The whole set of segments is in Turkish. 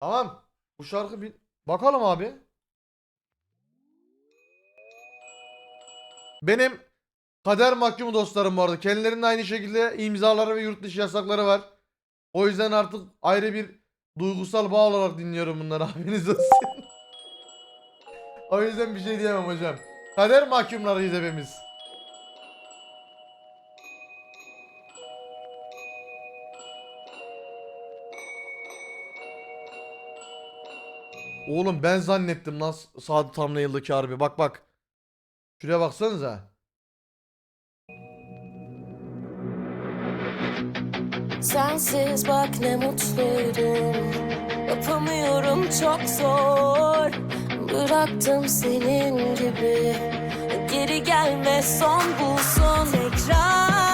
Tamam. Bu şarkı bir bakalım abi. Benim kader mahkumu dostlarım arada. Kendilerinin aynı şekilde imzaları ve yurt dışı yasakları var. O yüzden artık ayrı bir duygusal bağ olarak dinliyorum bunları haberiniz olsun. o yüzden bir şey diyemem hocam. Kader mahkumlarıyız hepimiz. Oğlum ben zannettim lan Sadık Thumbnail'daki harbi. Bak bak. Şuraya baksanıza. Sensiz bak ne mutluydum Yapamıyorum çok zor Bıraktım senin gibi Geri gelme son bulsun Tekrar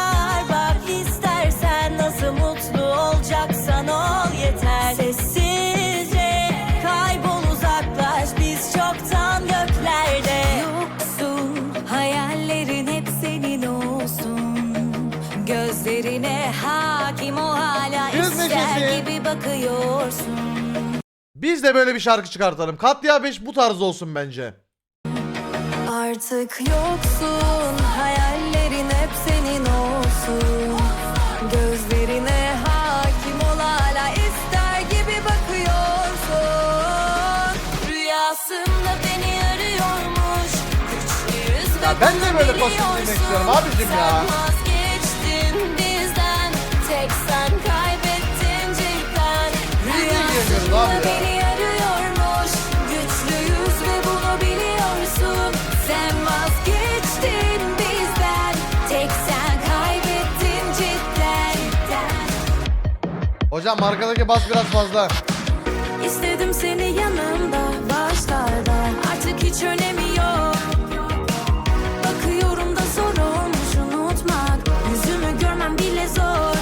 gibi bakıyorsun Biz de böyle bir şarkı çıkartalım. Katya 5 bu tarz olsun bence. Artık yoksun hayallerin hep senin olsun Gözlerine hakim ol hala ister gibi bakıyorsun Rüyasında beni arıyormuş Güçlüyüz ve Ya ben de bunu böyle pasif dinlemek biliyorsun. istiyorum abicim ya. Sen vazgeçtin bizden Tek sen kaybettin cidden Hocam arkadaki bas biraz fazla. İstedim seni yanımda başlarda Artık hiç önemi yok Bakıyorum da zor olmuş unutmak Yüzümü görmem bile zor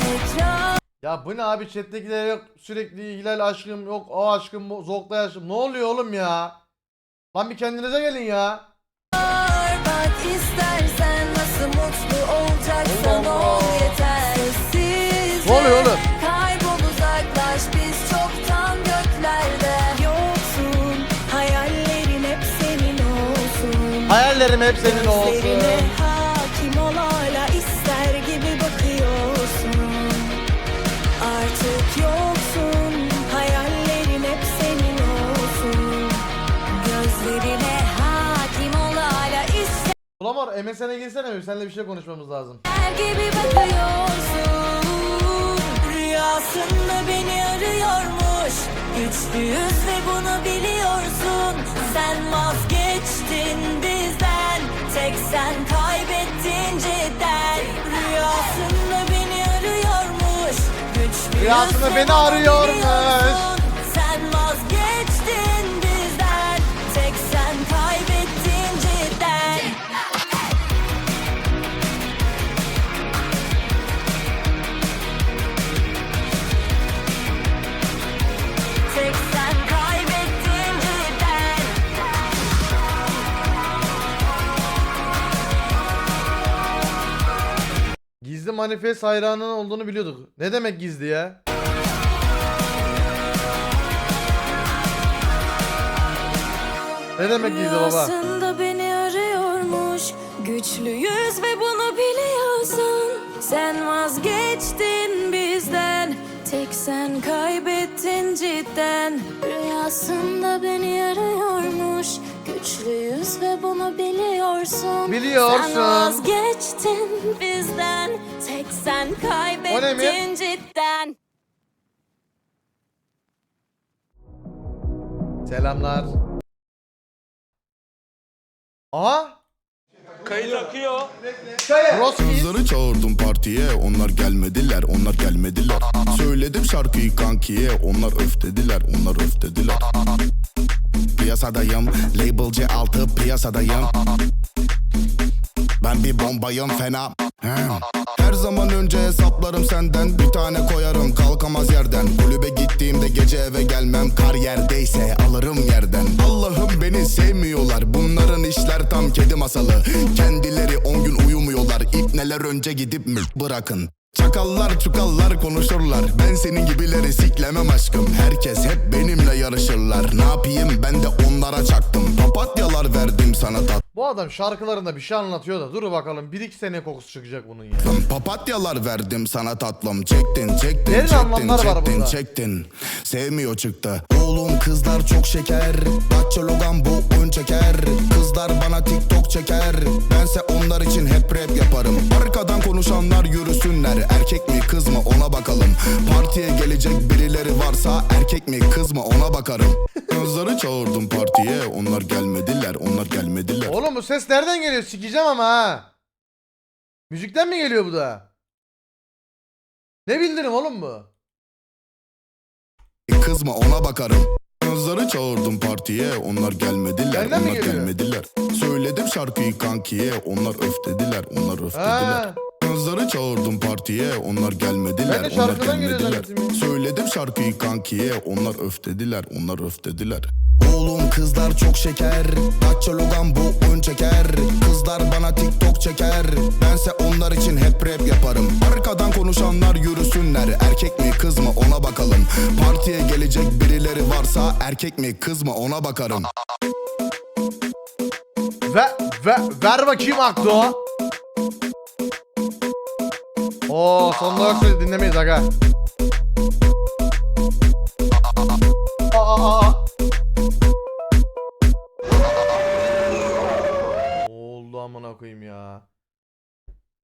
Tekrar Ya bu ne abi chat'tekiler yok sürekli Hilal aşkım yok o aşkım bu Zoktay aşkım. Ne oluyor oğlum ya? Lan bir kendinize gelin ya. İstersen nasıl mutlu olacaksan ol yeter. Sessizce Ne oluyor oğlum? Kaybol uzaklaş. Biz çoktan göklerde Yoksun. Hayallerin hep senin olsun. Hayallerim hep senin olsun. Gözlerine MSN'e girsene bir seninle bir şey konuşmamız lazım. gibi bakıyorsun Rüyasında beni arıyormuş Güçlüyüz ve bunu biliyorsun Sen vazgeçtin bizden Tek sen kaybettin cidden Rüyasında beni arıyormuş Güçlüyüz Rüyasında ve beni bunu arıyormuş. biliyorsun. Manifest hayranının olduğunu biliyorduk. Ne demek gizli ya? Ne demek gizli baba? Rüyasında beni arıyormuş Güçlüyüz ve bunu biliyorsun Sen vazgeçtin bizden Tek sen kaybettin cidden Rüyasında beni arıyormuş Güçlüyüz ve bunu biliyorsun. Biliyorsun. Sen vazgeçtin bizden. Tek sen kaybettin cidden. Selamlar. Aha. Kayıt akıyor. Kızları çağırdım partiye. Onlar gelmediler onlar gelmediler. Söyledim şarkıyı kankiye. Onlar öf dediler onlar öf dediler Piyasadayım label C6 piyasadayım. Ben bir bombayım fena. He. Her zaman önce hesaplarım senden Bir tane koyarım kalkamaz yerden. Kulübe gittiğimde gece eve gelmem Kar yerdeyse alırım yerden. Allah'ım beni sevmiyorlar Bunların işler tam kedi masalı. Kendileri on gün uyumuyorlar İp neler önce gidip mülk bırakın. Çakallar çukallar konuşurlar Ben senin gibileri siklemem aşkım. Herkes hep benimle yarışırlar Ne yapayım Bu adam şarkılarında bir şey anlatıyor da dur bakalım 1-2 sene kokusu çıkacak bunun ya. Papatyalar verdim sana tatlım. Çektin çektin Derin çektin var çektin burada. çektin. Sevmiyor çıktı. Oğlum kızlar çok şeker. Datça Logan bu oyun çeker. Kızlar bana TikTok çeker. Bense onlar için hep rap yaparım. Arkadan konuşanlar yürüsünler. Erkek mi kız mı ona bakalım. Partiye gelecek birileri varsa Erkek mi kız mı ona bakarım. Kızları çağırdım partiye Oğlum bu ses nereden geliyor? Sikeceğim ama ha. Müzikten mi geliyor bu da? Ne bildirim oğlum bu? Kızma ona bakarım. Kızları çağırdım partiye onlar gelmediler Benden mi onlar geliyor? gelmediler. Söyledim şarkıyı kankiye onlar öf dediler onlar öf dediler. Ha. Kızları çağırdım partiye onlar gelmediler Ben de onlar şarkıdan geliyor gelmediler. zannettim. Söyledim şarkıyı kankiye onlar öf dediler onlar öf dediler. Kızlar çok şeker. Datça Logan bu oyun çeker? Kızlar bana TikTok çeker. Bense onlar için hep rap yaparım. Arkadan konuşanlar yürüsünler. Erkek mi kız mı ona bakalım. Partiye gelecek birileri varsa Erkek mi kız mı ona bakarım. Ve, ve, ver bakayım aklı. O. Oo sonuna dinlemeyiz aga.